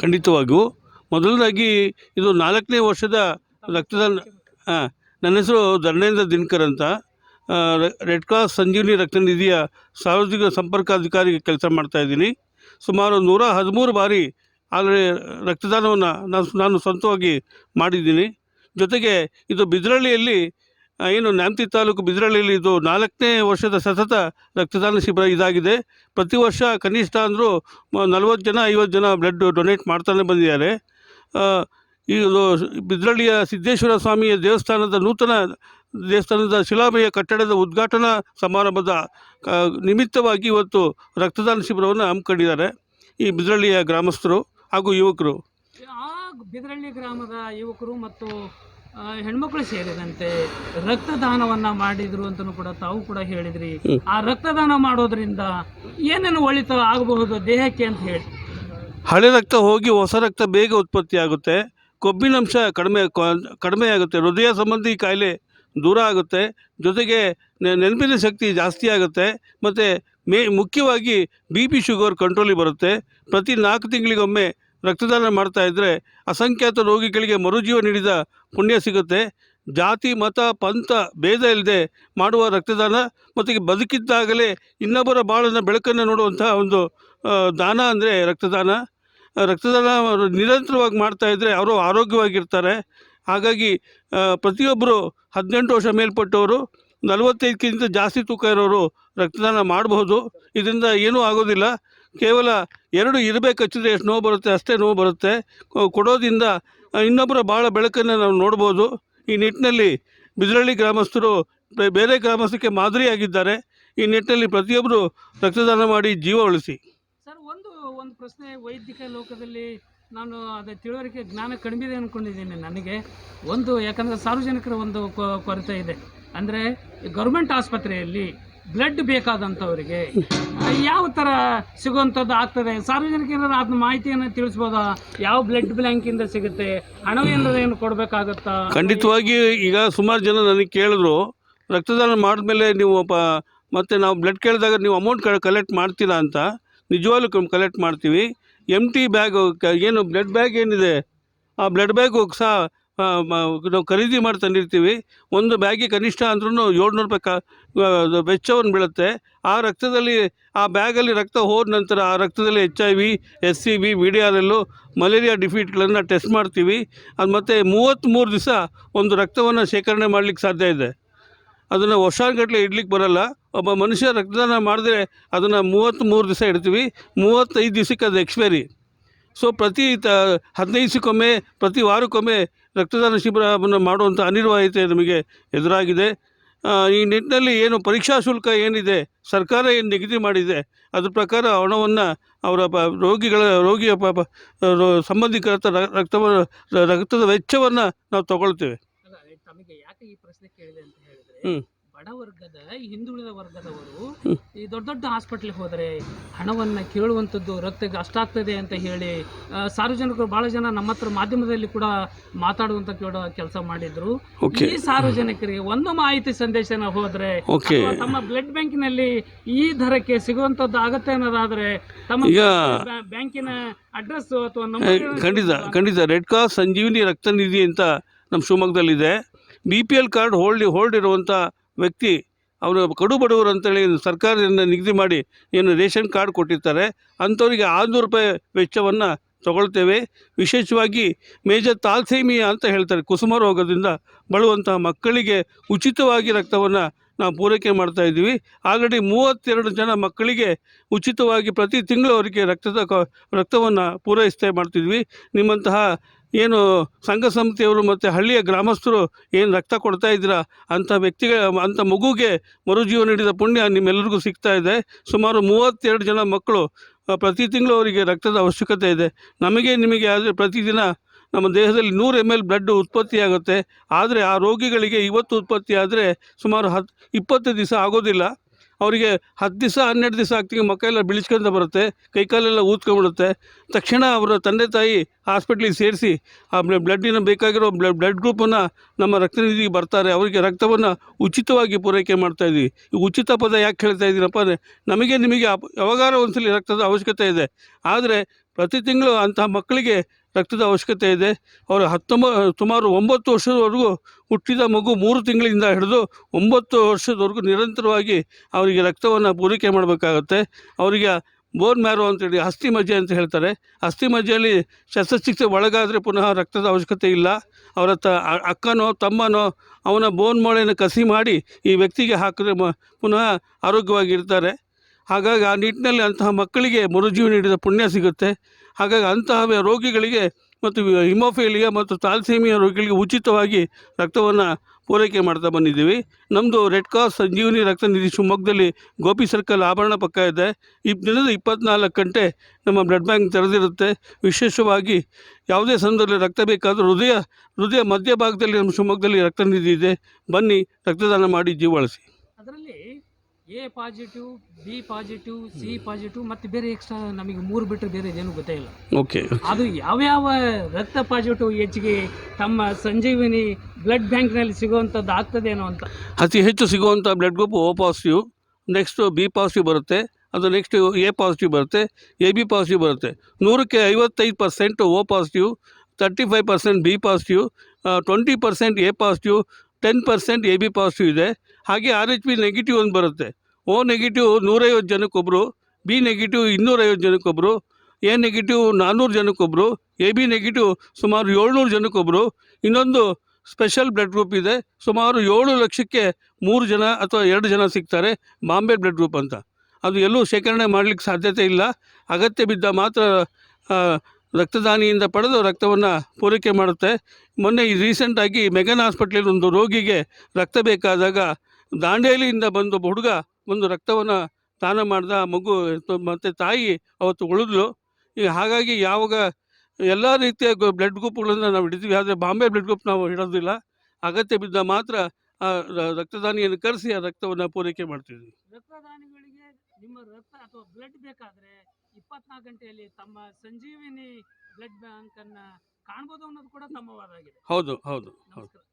ಖಂಡಿತವಾಗಿಯೂ. ಮೊದಲನೇದಾಗಿ ಇದು ನಾಲ್ಕನೇ ವರ್ಷದ ರಕ್ತದಾನ ಹಾಂ ನನ್ನ ಹೆಸರು ಧರ್ಮೇಂದ್ರ ದಿನಕರ್ ಅಂತ. ರೆಡ್ ಕ್ರಾಸ್ ಸಂಜೀವಿನಿ ರಕ್ತನಿಧಿಯ ಸಾರ್ವಜನಿಕ ಸಂಪರ್ಕ ಅಧಿಕಾರಿ ಕೆಲಸ ಮಾಡ್ತಾಯಿದ್ದೀನಿ ಸುಮಾರು ನೂರ ಹದಿಮೂರು ಬಾರಿ ಆದರೆ ರಕ್ತದಾನವನ್ನು ನಾನು ನಾನು ಸ್ವಂತವಾಗಿ ಮಾಡಿದ್ದೀನಿ. ಜೊತೆಗೆ ಇದು ಬಿದ್ರಳ್ಳಿಯಲ್ಲಿ ಏನು ನ್ಯಾಮತಿ ತಾಲೂಕು ಬಿದ್ರಳ್ಳಿಯಲ್ಲಿ ಇದು ನಾಲ್ಕನೇ ವರ್ಷದ ಸತತ ರಕ್ತದಾನ ಶಿಬಿರ ಇದಾಗಿದೆ. ಪ್ರತಿ ವರ್ಷ ಕನಿಷ್ಠ ಅಂದರೂ ನಲವತ್ತು ಜನ, ಐವತ್ತು ಜನ ಬ್ಲಡ್ ಡೊನೇಟ್ ಮಾಡ್ತಾನೆ ಬಂದಿದ್ದಾರೆ. ಈ ಇದು ಬಿದ್ರಳ್ಳಿಯ ಸಿದ್ದೇಶ್ವರ ಸ್ವಾಮಿಯ ದೇವಸ್ಥಾನದ ನೂತನ ದೇವಸ್ಥಾನದ ಶಿಲಾಮಯ ಕಟ್ಟಡದ ಉದ್ಘಾಟನಾ ಸಮಾರಂಭದ ನಿಮಿತ್ತವಾಗಿ ಇವತ್ತು ರಕ್ತದಾನ ಶಿಬಿರವನ್ನು ಹಮ್ಮಿಕೊಂಡಿದ್ದಾರೆ ಈ ಬಿದ್ರಳ್ಳಿಯ ಗ್ರಾಮಸ್ಥರು ಹಾಗೂ ಯುವಕರು. ಬಿದ್ರಳ್ಳಿ ಗ್ರಾಮದ ಯುವಕರು ಮತ್ತು ಹೆಣ್ಮಕ್ಳು ಸೇರಿದಂತೆ ರಕ್ತದಾನವನ್ನ ಮಾಡಿದ್ರು ಅಂತಲೂ ಕೂಡ ತಾವು ಕೂಡ ಹೇಳಿದ್ರಿ. ಆ ರಕ್ತದಾನ ಮಾಡೋದ್ರಿಂದ ಏನೇನು ಒಳಿತ ಆಗಬಹುದು ದೇಹಕ್ಕೆ ಅಂತ ಹೇಳಿ. ಹಳೆ ರಕ್ತ ಹೋಗಿ ಹೊಸ ರಕ್ತ ಬೇಗ ಉತ್ಪತ್ತಿ ಆಗುತ್ತೆ. ಕೊಬ್ಬಿನಂಶ ಕಡಿಮೆ ಕಡಿಮೆ ಆಗುತ್ತೆ. ಹೃದಯ ಸಂಬಂಧಿ ಕಾಯಿಲೆ ದೂರ ಆಗುತ್ತೆ. ಜೊತೆಗೆ ನೆನಪಿನ ಶಕ್ತಿ ಜಾಸ್ತಿ ಆಗುತ್ತೆ. ಮತ್ತು ಮೇ ಮುಖ್ಯವಾಗಿ ಬಿ ಪಿ ಶುಗರ್ ಕಂಟ್ರೋಲಿಗೆ ಬರುತ್ತೆ. ಪ್ರತಿ ನಾಲ್ಕು ತಿಂಗಳಿಗೊಮ್ಮೆ ರಕ್ತದಾನ ಮಾಡ್ತಾ ಇದ್ದರೆ ಅಸಂಖ್ಯಾತ ರೋಗಿಗಳಿಗೆ ಮರುಜೀವ ನೀಡಿದ ಪುಣ್ಯ ಸಿಗುತ್ತೆ. ಜಾತಿ, ಮತ, ಪಂಥ ಭೇದ ಇಲ್ಲದೆ ಮಾಡುವ ರಕ್ತದಾನ ಮತ್ತು ಬದುಕಿದ್ದಾಗಲೇ ಇನ್ನೊಬ್ಬರ ಬಾಳನ್ನು ಬೆಳಕನ್ನು ನೋಡುವಂಥ ಒಂದು ದಾನ ಅಂದರೆ ರಕ್ತದಾನ. ರಕ್ತದಾನ ನಿರಂತರವಾಗಿ ಮಾಡ್ತಾ ಇದ್ದರೆ ಅವರು ಆರೋಗ್ಯವಾಗಿರ್ತಾರೆ. ಹಾಗಾಗಿ ಪ್ರತಿಯೊಬ್ಬರು ಹದಿನೆಂಟು ವರ್ಷ ಮೇಲ್ಪಟ್ಟವರು ನಲವತ್ತೈದಕ್ಕಿಂತ ಜಾಸ್ತಿ ತೂಕ ಇರೋರು ರಕ್ತದಾನ ಮಾಡಬಹುದು ಇದರಿಂದ ಏನೂ ಆಗೋದಿಲ್ಲ. ಕೇವಲ ಎರಡು ಇರಬೇಕು ಹಚ್ಚಿದ್ರೆ ಎಷ್ಟು ನೋವು ಬರುತ್ತೆ? ಅಷ್ಟೇ ನೋವು ಬರುತ್ತೆ. ಕೊಡೋದ್ರಿಂದ ಇನ್ನೊಬ್ಬರ ಭಾಳ ಬೆಳಕನ್ನು ನಾವು ನೋಡ್ಬೋದು. ಈ ನಿಟ್ಟಿನಲ್ಲಿ ಬಿದ್ರಳ್ಳಿ ಗ್ರಾಮಸ್ಥರು ಬೇರೆ ಗ್ರಾಮಸ್ಥಕ್ಕೆ ಮಾದರಿಯಾಗಿದ್ದಾರೆ. ಈ ನಿಟ್ಟಿನಲ್ಲಿ ಪ್ರತಿಯೊಬ್ಬರು ರಕ್ತದಾನ ಮಾಡಿ ಜೀವ ಉಳಿಸಿ. ಸರ್, ಒಂದು ಒಂದು ಪ್ರಶ್ನೆ ವೈದ್ಯಕೀಯ ಲೋಕದಲ್ಲಿ ನಾನು ಅದೇ ತಿಳುವಳಿಕೆ ಜ್ಞಾನ ಕಡಿಮೆ ಇದೆ ಅಂದ್ಕೊಂಡಿದ್ದೀನಿ ನನಗೆ. ಒಂದು, ಯಾಕಂದರೆ ಸಾರ್ವಜನಿಕರ ಒಂದು ಕೊರತೆ ಇದೆ. ಅಂದರೆ ಗೌರ್ಮೆಂಟ್ ಆಸ್ಪತ್ರೆಯಲ್ಲಿ ಬ್ಲಡ್ ಬೇಕಾದಂಥವರಿಗೆ ಯಾವ ಥರ ಸಿಗುವಂಥದ್ದು ಆಗ್ತದೆ? ಸಾರ್ವಜನಿಕರ ಅದನ್ನ ಮಾಹಿತಿಯನ್ನು ತಿಳಿಸ್ಬೋದಾ? ಯಾವ ಬ್ಲಡ್ ಬ್ಯಾಂಕಿಂದ ಸಿಗುತ್ತೆ? ಹಣವೇನಾದ್ರು ಏನು ಕೊಡಬೇಕಾಗತ್ತಾ? ಖಂಡಿತವಾಗಿ ಈಗ ಸುಮಾರು ಜನ ನನಗೆ ಕೇಳಿದ್ರು, ರಕ್ತದಾನ ಮಾಡಿದ್ಮೇಲೆ ನೀವು ಪ, ಮತ್ತು ನಾವು ಬ್ಲಡ್ ಕೇಳಿದಾಗ ನೀವು ಅಮೌಂಟ್ ಕಲೆಕ್ಟ್ ಮಾಡ್ತೀರಾ ಅಂತ. ನಿಜವಾಗ್ಲೂ ಕಲೆಕ್ಟ್ ಮಾಡ್ತೀವಿ. ಎಂ ಟಿ ಬ್ಯಾಗ್ ಏನು ಬ್ಲಡ್ ಬ್ಯಾಗ್ ಏನಿದೆ? ಆ ಬ್ಲಡ್ ಬ್ಯಾಗ್ ಸಹ ನಾವು ಖರೀದಿ ಮಾಡಿ ತಂದಿರ್ತೀವಿ. ಒಂದು ಬ್ಯಾಗಿಗೆ ಕನಿಷ್ಠ ಅಂದ್ರೂ ಏಳ್ನೂರು ರೂಪಾಯಿ ವೆಚ್ಚವನ್ನು ಬೀಳುತ್ತೆ. ಆ ರಕ್ತದಲ್ಲಿ, ಆ ಬ್ಯಾಗಲ್ಲಿ ರಕ್ತ ಹೋದ ನಂತರ ಆ ರಕ್ತದಲ್ಲಿ H I V S C B V D R ಎಲ್ಲು ಮಲೇರಿಯಾ ಡಿಫೀಟ್ಗಳನ್ನು ಟೆಸ್ಟ್ ಮಾಡ್ತೀವಿ. ಅದು ಮತ್ತು ಮೂವತ್ತ್ಮೂರು ದಿವಸ ಒಂದು ರಕ್ತವನ್ನು ಶೇಖರಣೆ ಮಾಡಲಿಕ್ಕೆ ಸಾಧ್ಯ ಇದೆ. ಅದನ್ನು ವರ್ಷಾನುಗಟ್ಟಲೆ ಇಡ್ಲಿಕ್ಕೆ ಬರೋಲ್ಲ. ಒಬ್ಬ ಮನುಷ್ಯ ರಕ್ತದಾನ ಮಾಡಿದ್ರೆ ಅದನ್ನು ಮೂವತ್ತ್ಮೂರು ದಿವಸ ಇಡ್ತೀವಿ. ಮೂವತ್ತೈದು ದಿವಸಕ್ಕೆ ಅದು ಎಕ್ಸ್ಪೈರಿ. ಸೊ, ಪ್ರತಿ ತ, ಹದಿನೈದು ದಿವಸಕ್ಕೊಮ್ಮೆ, ಪ್ರತಿ ವಾರಕ್ಕೊಮ್ಮೆ ರಕ್ತದಾನ ಶಿಬಿರವನ್ನು ಮಾಡುವಂಥ ಅನಿವಾರ್ಯತೆ ನಮಗೆ ಎದುರಾಗಿದೆ. ಈ ನಿಟ್ಟಿನಲ್ಲಿ ಏನು ಪರೀಕ್ಷಾ ಶುಲ್ಕ ಏನಿದೆ ಸರ್ಕಾರ ಏನು ನಿಗದಿ ಮಾಡಿದೆ ಅದ್ರ ಪ್ರಕಾರ ಹಣವನ್ನು ಅವರ ಪ ರೋಗಿಗಳ ರೋಗಿಯ ಪ ಸಂಬಂಧಿಕರ ರಕ್ತವನ್ನು ರಕ್ತದ ವೆಚ್ಚವನ್ನು ನಾವು ತಗೊಳ್ತೇವೆ. ಅಲ್ಲ, ವರ್ಗದ ಹಿಂದುಳಿದ ವರ್ಗದವರು ಈ ದೊಡ್ಡ ದೊಡ್ಡ ಹಾಸ್ಪಿಟ್ಲಿಗೆ ಹೋದರೆ ಹಣವನ್ನು ಕೇಳುವಂಥದ್ದು ರಕ್ತಕ್ಕೆ ಅಷ್ಟಾಗ್ತದೆ ಅಂತ ಹೇಳಿ ಸಾರ್ವಜನಿಕರು ಬಹಳ ಜನ ನಮ್ಮ ಹತ್ರ ಮಾಧ್ಯಮದಲ್ಲಿ ಕೂಡ ಮಾತಾಡುವಂತ ಕೆಲಸ ಮಾಡಿದ್ರು. ಈ ಸಾರ್ವಜನಿಕರಿಗೆ ಒಂದು ಮಾಹಿತಿ ಸಂದೇಶನ ಹೋದ್ರೆ ತಮ್ಮ ಬ್ಲಡ್ ಬ್ಯಾಂಕಿನಲ್ಲಿ ಈ ದರಕ್ಕೆ ಸಿಗುವಂತದ್ದು ಆಗತ್ತೆ ಅನ್ನೋದಾದ್ರೆ ತಮ್ಮ ಬ್ಯಾಂಕಿನ ಅಡ್ರೆಸ್ ಅಥವಾ ಖಂಡಿತ ಖಂಡಿತ. ರೆಡ್ ಕ್ರಾಸ್ ಸಂಜೀವಿನಿ ರಕ್ತ ನಿಧಿ ಅಂತ ನಮ್ಮ ಶಿವಮೊಗ್ಗದಲ್ಲಿದೆ. B P L card hold hold ಇರುವಂಥ ವ್ಯಕ್ತಿ, ಅವರು ಕಡು ಬಡವರು ಅಂತೇಳಿ ಸರ್ಕಾರದಿಂದ ನಿಗದಿ ಮಾಡಿ ಏನು ರೇಷನ್ ಕಾರ್ಡ್ ಕೊಟ್ಟಿರ್ತಾರೆ, ಅಂಥವರಿಗೆ ಆರುನೂರು ರೂಪಾಯಿ ವೆಚ್ಚವನ್ನು ತಗೊಳ್ತೇವೆ. ವಿಶೇಷವಾಗಿ ಮೇಜರ್ ತಾಲ್ಸೇಮಿಯಾ ಅಂತ ಹೇಳ್ತಾರೆ, ಕುಸುಮ ರೋಗದಿಂದ ಬಳುವಂತಹ ಮಕ್ಕಳಿಗೆ ಉಚಿತವಾಗಿ ರಕ್ತವನ್ನು ನಾವು ಪೂರೈಕೆ ಮಾಡ್ತಾ ಇದ್ದೀವಿ. ಆಲ್ರೆಡಿ ಮೂವತ್ತೆರಡು ಜನ ಮಕ್ಕಳಿಗೆ ಉಚಿತವಾಗಿ ಪ್ರತಿ ತಿಂಗಳು ಅವರಿಗೆ ರಕ್ತದ ರಕ್ತವನ್ನು ಪೂರೈಸ್ತಾ ಮಾಡ್ತಿದ್ವಿ. ನಿಮ್ಮಂತಹ ಏನು ಸಂಘ ಸಂಸ್ಥೆಯವರು ಮತ್ತು ಹಳ್ಳಿಯ ಗ್ರಾಮಸ್ಥರು ಏನು ರಕ್ತ ಕೊಡ್ತಾ ಇದ್ದೀರಾ ಅಂಥ ವ್ಯಕ್ತಿಗಳ ಅಂಥ ಮಗುಗೆ ಮರುಜೀವ ನೀಡಿದ ಪುಣ್ಯ ನಿಮ್ಮೆಲ್ಲರಿಗೂ ಸಿಗ್ತಾ ಇದೆ. ಸುಮಾರು ಮೂವತ್ತೆರಡು ಜನ ಮಕ್ಕಳು ಪ್ರತಿ ತಿಂಗಳು ಅವರಿಗೆ ರಕ್ತದ ಅವಶ್ಯಕತೆ ಇದೆ. ನಮಗೆ, ನಿಮಗೆ ಆದರೆ ಪ್ರತಿದಿನ ನಮ್ಮ ದೇಹದಲ್ಲಿ ನೂರು ಎಂ ಎಲ್ ಬ್ಲಡ್ ಉತ್ಪತ್ತಿಯಾಗುತ್ತೆ. ಆದರೆ ಆ ರೋಗಿಗಳಿಗೆ ಇವತ್ತು ಉತ್ಪತ್ತಿ ಆದರೆ ಸುಮಾರು ಹತ್ತು ಇಪ್ಪತ್ತು ದಿವಸ ಆಗೋದಿಲ್ಲ. ಅವರಿಗೆ ಹತ್ತು ದಿವಸ, ಹನ್ನೆರಡು ದಿವಸ ಆಗ್ತಿಗೆ ಮಕ್ಕಳೆಲ್ಲ ಬಿಳಿಸ್ಕೊಂತ ಬರುತ್ತೆ ಕೈಕಾಲೆಲ್ಲ ಊದ್ಕೊಂಡ್ಬಿಡುತ್ತೆ. ತಕ್ಷಣ ಅವರ ತಂದೆ ತಾಯಿ ಹಾಸ್ಪಿಟ್ಲಿಗೆ ಸೇರಿಸಿ, ಆ ಬ್ಲ- ಬ್ಲಡ್ಡಿನ ಬೇಕಾಗಿರೋ ಬ್ಲಡ್ ಬ್ಲಡ್ ಗ್ರೂಪನ್ನು ನಮ್ಮ ರಕ್ತನಿಧಿಗೆ ಬರ್ತಾರೆ. ಅವರಿಗೆ ರಕ್ತವನ್ನು ಉಚಿತವಾಗಿ ಪೂರೈಕೆ ಮಾಡ್ತಾ ಇದ್ದೀವಿ. ಈ ಉಚಿತ ಪದ ಯಾಕೆ ಹೇಳ್ತಾ ಇದ್ದೀನಪ್ಪ ಅಂದರೆ, ನಮಗೆ ನಿಮಗೆ ಯಾವಾಗಾರ ಒಂದ್ಸಲಿ ರಕ್ತದ ಅವಶ್ಯಕತೆ ಇದೆ. ಆದರೆ ಪ್ರತಿ ತಿಂಗಳು ಅಂತಹ ಮಕ್ಕಳಿಗೆ ರಕ್ತದ ಅವಶ್ಯಕತೆ ಇದೆ. ಅವರು ಹತ್ತೊಂಬ, ಸುಮಾರು ಒಂಬತ್ತು ವರ್ಷದವರೆಗೂ ಹುಟ್ಟಿದ ಮಗು ಮೂರು ತಿಂಗಳಿಂದ ಹಿಡಿದು ಒಂಬತ್ತು ವರ್ಷದವರೆಗೂ ನಿರಂತರವಾಗಿ ಅವರಿಗೆ ರಕ್ತವನ್ನು ಪೂರೈಕೆ ಮಾಡಬೇಕಾಗತ್ತೆ. ಅವರಿಗೆ ಬೋನ್ ಮ್ಯಾರೋ ಅಂತೇಳಿ ಅಸ್ಥಿ ಮಜ್ಜೆ ಅಂತ ಹೇಳ್ತಾರೆ. ಅಸ್ಥಿ ಮಜ್ಜೆಯಲ್ಲಿ ಶಸ್ತ್ರಚಿಕಿತ್ಸೆ ಒಳಗಾದರೆ ಪುನಃ ರಕ್ತದ ಅವಶ್ಯಕತೆ ಇಲ್ಲ. ಅವರ ತ ಅಕ್ಕನೋ, ತಮ್ಮನೋ ಅವನ ಬೋನ್ ಮೊಳೆಯನ್ನು ಕಸಿ ಮಾಡಿ ಈ ವ್ಯಕ್ತಿಗೆ ಹಾಕಿದ್ರೆ ಮ, ಪುನಃ ಆರೋಗ್ಯವಾಗಿರ್ತಾರೆ. ಹಾಗಾಗಿ ಆ ನಿಟ್ಟಿನಲ್ಲಿ ಅಂತಹ ಮಕ್ಕಳಿಗೆ ಮರುಜೀವ ನೀಡಿದ ಪುಣ್ಯ ಸಿಗುತ್ತೆ. ಹಾಗಾಗಿ ಅಂತಹ ರೋಗಿಗಳಿಗೆ ಮತ್ತು ಹಿಮೋಫೇಲಿಯಾ ಮತ್ತು ತಾಲ್ಸೇಮಿಯಾ ರೋಗಿಗಳಿಗೆ ಉಚಿತವಾಗಿ ರಕ್ತವನ್ನು ಪೂರೈಕೆ ಮಾಡ್ತಾ ಬಂದಿದ್ದೀವಿ. ನಮ್ಮದು ರೆಡ್ ಕ್ರಾಸ್ ಸಂಜೀವಿನಿ ರಕ್ತ ನಿಧಿ ಶಿವಮೊಗ್ಗದಲ್ಲಿ ಗೋಪಿ ಸರ್ಕಲ್ ಆಭರಣ ಪಕ್ಕ ಇದೆ. ಈ ದಿನದ ಇಪ್ಪತ್ನಾಲ್ಕು ಗಂಟೆ ನಮ್ಮ ಬ್ಲಡ್ ಬ್ಯಾಂಕ್ ತೆರೆದಿರುತ್ತೆ. ವಿಶೇಷವಾಗಿ ಯಾವುದೇ ಸಂದರ್ಭದಲ್ಲಿ ರಕ್ತ ಬೇಕಾದರೂ ಹೃದಯ ಹೃದಯ ಮಧ್ಯಭಾಗದಲ್ಲಿ ನಮ್ಮ ಶಿವಮೊಗ್ಗದಲ್ಲಿ ರಕ್ತ ನಿಧಿ ಇದೆ. ಬನ್ನಿ ರಕ್ತದಾನ ಮಾಡಿ ಜೀವ ಬಳಸಿ ಅದರಲ್ಲಿ A positive B positive C positive ಮತ್ತು ಬೇರೆ ಎಕ್ಸ್ಟ್ರಾ ನಮಗೆ ಮೂರು ಬಿಟ್ಟರೆ ಬೇರೆ ಏನು ಗೊತ್ತೇ ಇಲ್ಲ. ಓಕೆ ಅದು ಯಾವ್ಯಾವ ರಕ್ತ ಪಾಸಿಟಿವ್ ಹೆಚ್ಚಿಗೆ ತಮ್ಮ ಸಂಜೀವಿನಿ ಬ್ಲಡ್ ಬ್ಯಾಂಕ್ನಲ್ಲಿ ಸಿಗುವಂಥದ್ದು ಆಗ್ತದೇನೋ ಅಂತ. ಅತಿ ಹೆಚ್ಚು ಸಿಗುವಂಥ blood group O positive next B positive ಬರುತ್ತೆ ಅದು ನೆಕ್ಸ್ಟ್ ಎ ಪಾಸಿಟಿವ್ ಬರುತ್ತೆ ಎ ಬಿ ಪಾಸಿಟಿವ್ ಬರುತ್ತೆ. ನೂರಕ್ಕೆ ಐವತ್ತೈದು percent O positive thirty five percent B positive twenty percent A positive ten percent A B positive ಇದೆ. ಹಾಗೆ ಆರ್ ಎಚ್ ಬಿ ನೆಗೆಟಿವ್ ಒಂದು ಬರುತ್ತೆ. ಓ ನೆಗೆಟಿವ್ ನೂರೈವತ್ತು ಜನಕ್ಕೊಬ್ಬರು ಬಿ ನೆಗೆಟಿವ್ ಇನ್ನೂರೈವತ್ತು ಜನಕ್ಕೊಬ್ಬರು ಎ ನೆಗೆಟಿವ್ ನಾನ್ನೂರು ಜನಕ್ಕೊಬ್ಬರು ಎ ಬಿ ನೆಗೆಟಿವ್ ಸುಮಾರು ಏಳ್ನೂರು ಜನಕ್ಕೊಬ್ಬರು ಇನ್ನೊಂದು ಸ್ಪೆಷಲ್ ಬ್ಲಡ್ ಗ್ರೂಪ್ ಇದೆ. ಸುಮಾರು ಏಳು ಲಕ್ಷಕ್ಕೆ ಮೂರು ಜನ ಅಥವಾ ಎರಡು ಜನ ಸಿಗ್ತಾರೆ ಬಾಂಬೆ ಬ್ಲಡ್ ಗ್ರೂಪ್ ಅಂತ. ಅದು ಎಲ್ಲೂ ಶೇಖರಣೆ ಮಾಡಲಿಕ್ಕೆ ಸಾಧ್ಯತೆ ಇಲ್ಲ. ಅಗತ್ಯ ಬಿದ್ದ ಮಾತ್ರ ರಕ್ತದಾನಿಯಿಂದ ಪಡೆದು ರಕ್ತವನ್ನು ಪೂರೈಕೆ ಮಾಡುತ್ತೆ. ಮೊನ್ನೆ ಈ ರೀಸೆಂಟಾಗಿ ಮೆಗನ್ ಹಾಸ್ಪಿಟ್ಲಲ್ಲಿ ಒಂದು ರೋಗಿಗೆ ರಕ್ತ ಬೇಕಾದಾಗ ದಾಂಡೇಲಿಯಿಂದ ಬಂದು ಹುಡುಗ ಒಂದು ರಕ್ತವನ್ನು ದಾನ ಮಾಡಿದ, ಮಗು ಮತ್ತು ತಾಯಿ ಅವತ್ತು ಉಳಿದ್ಲು. ಈಗ ಹಾಗಾಗಿ ಯಾವಾಗ ಎಲ್ಲ ರೀತಿಯ ಬ್ಲಡ್ ಗ್ರೂಪ್ಗಳನ್ನು ನಾವು ಹಿಡಿತೀವಿ ಆದರೆ ಬಾಂಬೆ ಬ್ಲಡ್ ಗ್ರೂಪ್ ನಾವು ಇಡೋದಿಲ್ಲ ಅಗತ್ಯ ಬಿದ್ದ ಮಾತ್ರ ಆ ರಕ್ತದಾನಿಯನ್ನು ಕರೆಸಿ ಆ ರಕ್ತವನ್ನು ಪೂರೈಕೆ ಮಾಡ್ತೀವಿ ರಕ್ತದಾನಿಗಳಿಗೆ ನಿಮ್ಮ ರಕ್ತ ಅಥವಾ ಬ್ಲಡ್ ಬೇಕಾದ್ರೆ ಇಪ್ಪತ್ನಾಲ್ಕು ಗಂಟೆಯಲ್ಲಿ ತಮ್ಮ ಸಂಜೀವಿನಿ ಬ್ಲಡ್ ಬ್ಯಾಂಕ್ ಅನ್ನ ಕಾಣ್ಬೋದು ಅನ್ನೋದು ಕೂಡ ತಮ್ಮ ವಾದ ಆಗಿದೆ ಹೌದು ಹೌದು. ಹೌದು ನಮಸ್ಕಾರ.